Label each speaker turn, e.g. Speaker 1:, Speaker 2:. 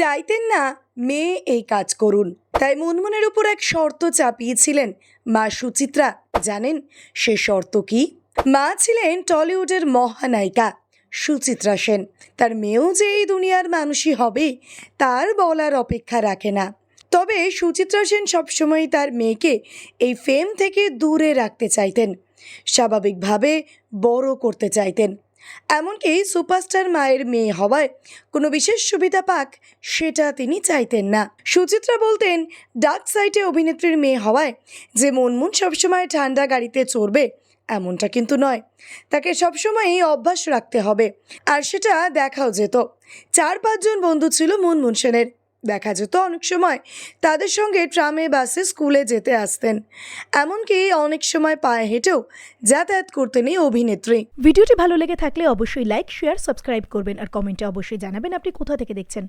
Speaker 1: চাইতেন না মেয়ে এই কাজ করুন। তাই মুনমুনের উপর এক শর্ত চাপিয়েছিলেন মা সুচিত্রা। জানেন সে শর্ত কি? মা ছিলেন টলিউডের মহানায়িকা সুচিত্রা সেন। তার মেয়েও যে এই দুনিয়ার মানুষই হবে, তার বলার অপেক্ষা রাখে না। তবে সুচিত্রা সেন সবসময় তার মেয়েকে এই ফেম থেকে দূরে রাখতে চাইতেন। স্বাভাবিকভাবে বড় করতে চাইতেন। এমনকি সুপারস্টার মায়ের মেয়ে হওয়ায় কোনো বিশেষ সুবিধা পাক সেটা তিনি চাইতেন না। সুচিত্রা বলতেন, ডার্ক সাইটে অভিনেত্রীর মেয়ে হওয়ায় যে মনমুন সবসময় ঠান্ডা গাড়িতে চড়বে, এমনটা কিন্তু নয়। তাকে সবসময়ই অভ্যাস রাখতে হবে। আর সেটা দেখাও যেত। চার পাঁচজন বন্ধু ছিল মুনমুন সেনের। দেখা যেত অনেক সময় তাদের সঙ্গে ট্রামে, বাসে, স্কুলে যেতে আসতেন। এমনকি অনেক সময় পায়ে হেঁটেও যাতায়াত করতেন এই অভিনেত্রী।
Speaker 2: ভিডিওটি ভালো লেগে থাকলে অবশ্যই লাইক, শেয়ার, সাবস্ক্রাইব করবেন আর কমেন্টে অবশ্যই জানাবেন আপনি কোথা থেকে দেখছেন।